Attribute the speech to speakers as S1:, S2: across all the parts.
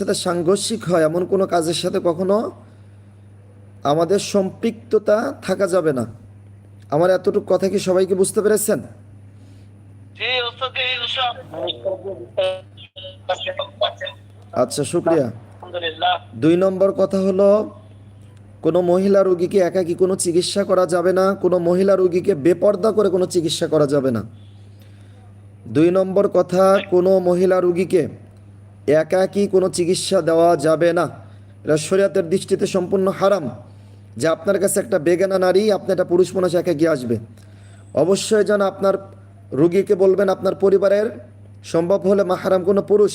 S1: সাথে সাংঘর্ষিক হয় এমন কোনো কাজের সাথে কখনো আমাদের সম্পৃক্ততা থাকা যাবে না। আমার এতটুকু কথা কি সবাইকে বুঝতে পেরেছেন? আচ্ছা শুক্রিয়া। দুই নম্বর কথা হলো কোনো মহিলা রোগীকে একাকী কোনো চিকিৎসা করা যাবে না কোনো মহিলা রোগীকে বেপর্দা করে কোনো চিকিৎসা করা যাবে না। দুই নম্বর কথা কোনো মহিলা রোগীকে একাকী কোনো চিকিৎসা দেওয়া যাবে না। এটা শরীয়তের দৃষ্টিতে সম্পূর্ণ হারাম যে আপনার কাছে একটা বেগানা নারী, আপনি একটা পুরুষ মানুষ একাকী আসবে। অবশ্যই যেন আপনার রুগীকে বলবেন, আপনার পরিবারের সম্ভব হলে মাহারাম কোনো পুরুষ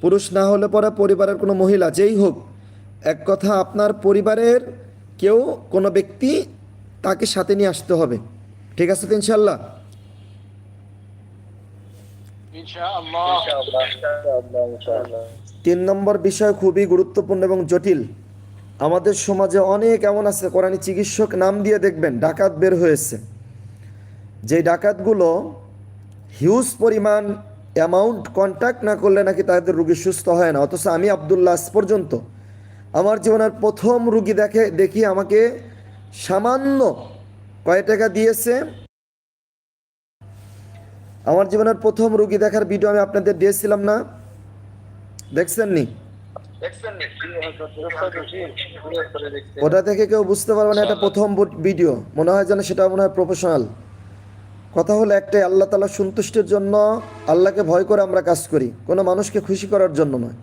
S1: পুরুষ না হলে পরে পরিবারের কোনো মহিলা, যেই হোক। এক কথা, আপনার পরিবারের কেউ কোনো ব্যক্তি তাকে সাথে নিয়ে আসতে হবে। ঠিক আছে তো ইনশাল্লাহ তিন নম্বর বিষয় খুবই গুরুত্বপূর্ণ এবং জটিল। আমাদের সমাজে অনেক এমন আছে কোরআনি চিকিৎসক নাম দিয়ে দেখবেন ডাকাত বের হয়েছে। যে ডাকাতগুলো হিউজ পরিমাণ অ্যামাউন্ট কন্ট্যাক্ট না করলে নাকি তাদের রুগী সুস্থ হয় না। অথচ আমি আবদুল্লাহ আজ পর্যন্ত। আমার জীবনের প্রথম রুগী দেখে দেখি আমাকে সামান্য কয় টাকা দিয়েছে আমার জীবনের প্রথম রুগী দেখার ভিডিও আমি আপনাদের দিয়েছিলাম না। দেখছেন নি ওটা থেকে কেউ বুঝতে পারবে না, এটা প্রথম ভিডিও মনে হয় যেন সেটা মনে হয় প্রফেশনাল কথা হলো একটাই, আল্লাহ তালা সন্তুষ্টির জন্য আল্লাহকে ভয় করে আমরা কাজ করি, কোনো মানুষকে খুশি করার জন্য নয়।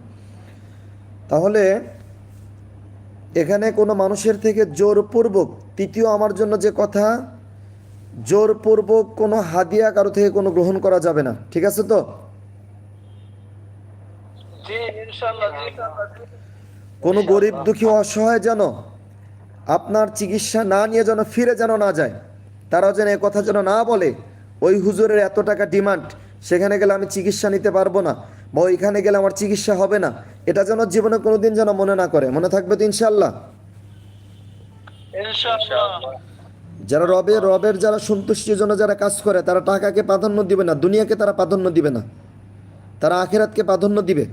S1: তাহলে এখানে কোনো মানুষের থেকে জোরপূর্বক, তৃতীয় আমার জন্য যে কথা জোরপূর্বক কোনো হাদিয়া কারও থেকে কোনো গ্রহণ করা যাবে না। ঠিক আছে তো? কোনো গরিব দুঃখী অসহায় যেন আপনার চিকিৎসা না নিয়ে যেন ফিরে যেন না যায় তারাও যেন এ কথা যেন না বলে ওই হুজুরের এত টাকা ডিমান্ড সেখানে গেলে আমি চিকিৎসা নিতে পারব না বা ওইখানে গেলে আমার চিকিৎসা হবে না এটা যেন জীবনে কোনোদিন যেন মনে না করে। মনে থাকবে তো ইনশাল্লাহ
S2: ইনশাআল্লাহ।
S1: যারা রবের রবের যারা সন্তুষ্টির জন্য যারা কাজ করে, তারা টাকাকে প্রাধান্য দিবে না, দুনিয়াকে তারা প্রাধান্য দিবে না। তারা আখেরাতকে প্রাধান্য দিবে।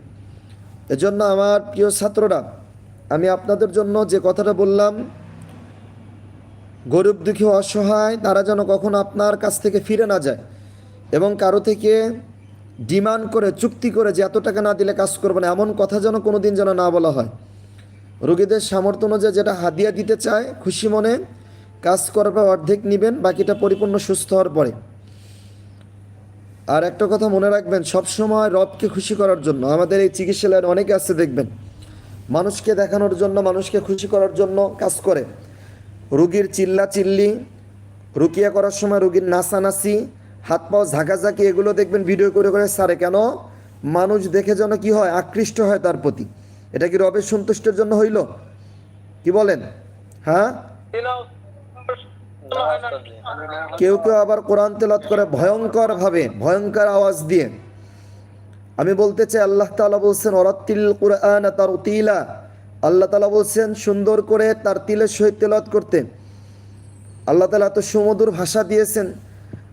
S1: এজন্য আমার প্রিয় ছাত্ররা, আমি আপনাদের জন্য যে কথাটা বললাম, গরিব দুঃখী অসহায়, তারা যেন কখনো আপনার কাছ থেকে ফিরে না যায় এবং কারও থেকে ডিমান্ড করে, চুক্তি করে যে এত টাকা না দিলে কাজ করবে না, এমন কথা যেন কোনো দিন যেন না বলা হয়। রোগীদের সামর্থ্য অনুযায়ী যেটা হাদিয়া দিতে চায় খুশি মনে কাজ করার পর অর্ধেক নেবেন, বাকিটা পরিপূর্ণ সুস্থ হওয়ার পরে। আর একটা কথা মনে রাখবেন, সবসময় রবকে খুশি করার জন্য, আমাদের এই চিকিৎসালয়ের অনেকে আছে, দেখবেন। মানুষকে দেখানোর জন্য, মানুষকে খুশি করার জন্য কাজ করে। রুগীর চিল্লা চিল্লি রুকিয়া করার সময় রুগীর নাচানাচি, হাত পাও ঝাঁকাঝাঁকি, এগুলো দেখবেন ভিডিও করে করে সারে। কেন? মানুষ দেখে যেন কি হয়, আকৃষ্ট হয় তার প্রতি। এটা কি রবের সন্তুষ্টের জন্য হইল? কি বলেন? হ্যাঁ? কেউ কেউ আবার কোরআন তেলাত করে ভয়ঙ্কর ভাবে ভয়ঙ্কর আওয়াজ দিয়ে। আমি বলতে চাই, আল্লাহ তাআলা বলছেন অরাত্তিল কোরআন তার তিলা আল্লাহ তাআলা বলছেন, সুন্দর করে তার তিলের সহিত তেলাত করতে। আল্লাহ তালা এত সুমধুর ভাষা দিয়েছেন।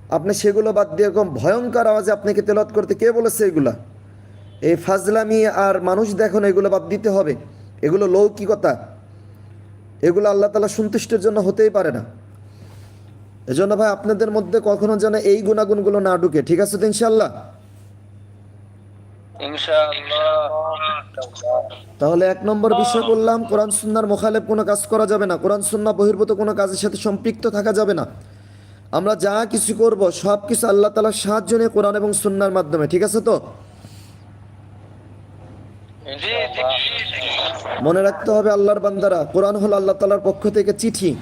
S1: আপনি সেগুলো বাদ দিয়ে এরকম ভয়ঙ্কর আওয়াজে আপনাকে তেলাত করতে। কে বলেছে এগুলা? এই ফাজলামি আর মানুষ দেখুন এগুলো বাদ দিতে হবে। এগুলো লৌকিকতা। এগুলো আল্লাহ তালা সন্তুষ্টের জন্য হতেই পারে না। এজন্য ভাই আপনাদের মধ্যে কখনো যেন এই গুণাগুণগুলো না ঢুকে ঠিক আছে তো ইনশাল্লাহ তাহলে এক নম্বর বিষয় বললাম কোরআন সুন্নার মোখালেব কোনো কাজ করা যাবে না কোরআন সুন্না বহির্ভূত কোনো কাজের সাথে সম্পৃক্ত থাকা যাবে না। আমরা যা কিছু করব সব কিছু আল্লাহ তালার সাহায্য নিয়ে কোরআন এবং সুন্নার মাধ্যমে ঠিক আছে তো? মনে রাখতে হবে আল্লাহর বান্দারা, কোরআন হলো আল্লাহ তালার পক্ষ থেকে চিঠি।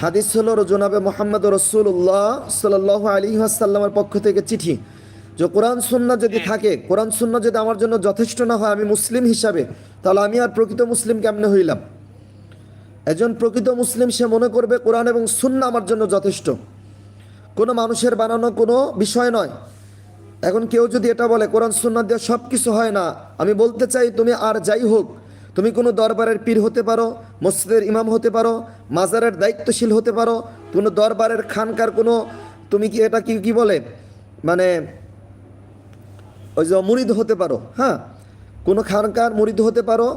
S1: হাদিস হলো জনাবে মোহাম্মদ রসুল্লাহ সাল আলী আসাল্লামের পক্ষ থেকে চিঠি। যে কোরআন সুন্না যদি থাকে, কোরআন সুন্না যদি আমার জন্য যথেষ্ট না হয়, আমি মুসলিম হিসাবে, তাহলে আমি আর প্রকৃত মুসলিম কেমনে হইলাম? একজন প্রকৃত মুসলিম, সে মনে করবে কোরআন এবং সুন্না আমার জন্য যথেষ্ট। কোনো মানুষের বানানো কোনো বিষয় নয়। এখন কেউ যদি এটা বলে, কোরআন সুন্নাত দিয়ে সব কিছু হয় না, আমি বলতে চাই তুমি আর যাই হোক তুমি কোনো দরবারের পীর হতে পারো মসজিদের ইমাম হতে পারো মাজারের দায়িত্বশীল হতে পারো কোনো দরবারের খানকার কোনো তুমি কি এটা কি কি বলে? মানে ওই যে মুরিদ হতে পারো হ্যাঁ? কোনো খানকার মুরিদ হতে পারো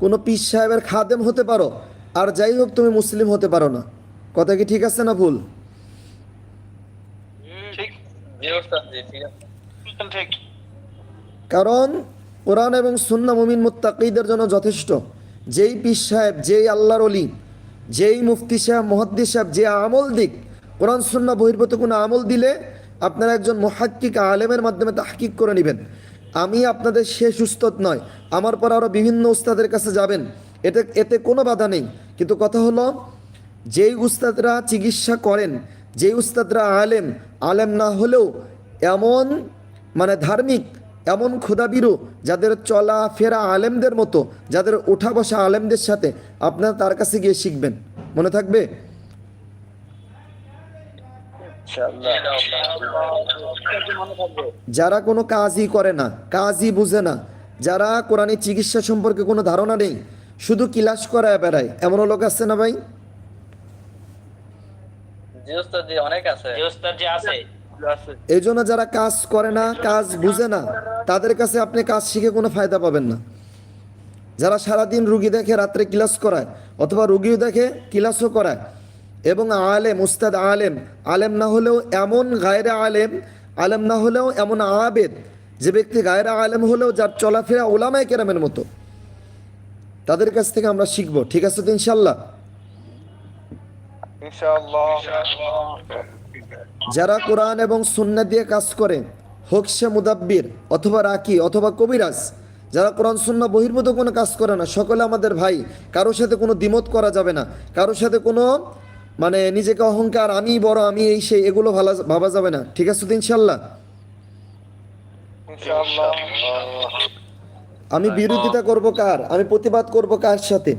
S1: কোনো পীর সাহেবের খাদেম হতে পারো আর যাই হোক তুমি মুসলিম হতে পারো না। কথা কি ঠিক আছে না ভুল?
S2: ঠিক।
S3: জি ওস্তাদ জি ঠিক আছে।
S2: ঠিক।
S1: কারণ কোরআন এবং সুন্না মুমিন মুত্তাকিদের জন্য যথেষ্ট। যেই পীর সাহেব, যেই আল্লাহর অলি যেই মুফতি সাহেব মহাদ্দি সাহেব, যে আমল দিক, কোরআন, সুন্না বহির্ভূত কোনো আমল দিলে আপনারা একজন মহাক্কিক আলেমের মাধ্যমে তাহকিক করে নেবেন। আমি আপনাদের শেষ উস্তাদ নয়, আমার পর আরও বিভিন্ন উস্তাদের কাছে যাবেন, এতে এতে কোনো বাধা নেই। কিন্তু কথা হলো, যেই উস্তাদরা চিকিৎসা করেন, যেই উস্তাদরা আলেম আলেম না হলেও এমন মানে ধার্মিক এমন ক্ষুদাবিরু যাদের চলা ফেরা আলেমদের মতো যাদের ওঠা বসা আলেমদের সাথে আপনারা তার কাছে গিয়ে শিখবেন। মনে থাকবে? যারা কোনো কাজই করে না কাজই বুঝে না যারা কোরআনী চিকিৎসা সম্পর্কে কোনো ধারণা নেই শুধু কিলাস করায় বেড়ায়। এমনও লোক আছে না ভাই?
S3: অনেক আছে।
S1: এই জন্য যারা কাজ করে না কাজ বুঝে না তাদের কাছে আপনি কাজ শিখে কোনো ফায়দা পাবেন না। যারা সারাদিন রুগী দেখে রাত্রে ক্লাস করায় অথবা রুগীও দেখে ক্লাসও করায় এবং আলেম উস্তাদ আলেম আলেম না হলেও এমন গায়রে আলেম আলেম না হলেও এমন আবেদ যে ব্যক্তি গায়রা আলেম হলেও যার চলাফেরা ওলামায় কেরামের মতো তাদের কাছ থেকে আমরা শিখব। ঠিক আছে তো ইনশাল্লাহ
S2: ইনশাআল্লাহ।
S1: যারা কোরআন এবং সুন্না দিয়ে কাজ করে, হোক সে মুদাব্বির অথবা রাকি অথবা কবিরাজ, যারা কোরআন সুন্না বহির্ভূত কোনো কাজ করে না, সকলে আমাদের ভাই, কারোর সাথে কোনো দ্বিমত করা যাবে না, কারোর সাথে কোনো মানে নিজেকে অহংকার, আমি বড়, আমি এই, সেই, এগুলো ভালা, ভাবা যাবে না, ঠিক আছে ইনশাল্লাহ আমি বিরোধিতা করব কার? আমি প্রতিবাদ করব কার সাথে?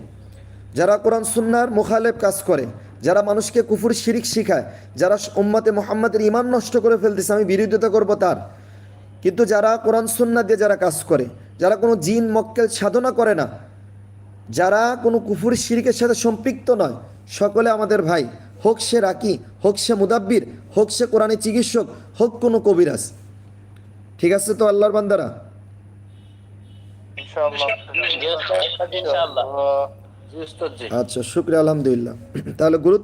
S1: যারা কোরআন সুন্নার মুখালেব কাজ করে যারা মানুষকে কুফুর শিরিক শিখায় যারা উম্মাতে মোহাম্মদের ইমান নষ্ট করে ফেলতেছে আমি বিরোধিতা করব তার। কিন্তু যারা কোরআন সুন্না দিয়ে যারা কাজ করে যারা কোনো জিন মক্কেল সাধনা করে না যারা কোনো কুফুর শিরিকের সাথে সম্পৃক্ত নয় সকলে আমাদের ভাই হোক সে রাকি হোক সে মুদাব্বির হোক সে কোরআনে চিকিৎসক হোক কোনো কবিরাজ। ঠিক আছে তো আল্লাহর বান্দারা?
S2: ইনশাআল্লাহ।
S1: আচ্ছা শুক্রিয়া আলহামদুলিল্লাহ। তাহলে গুরুত্ব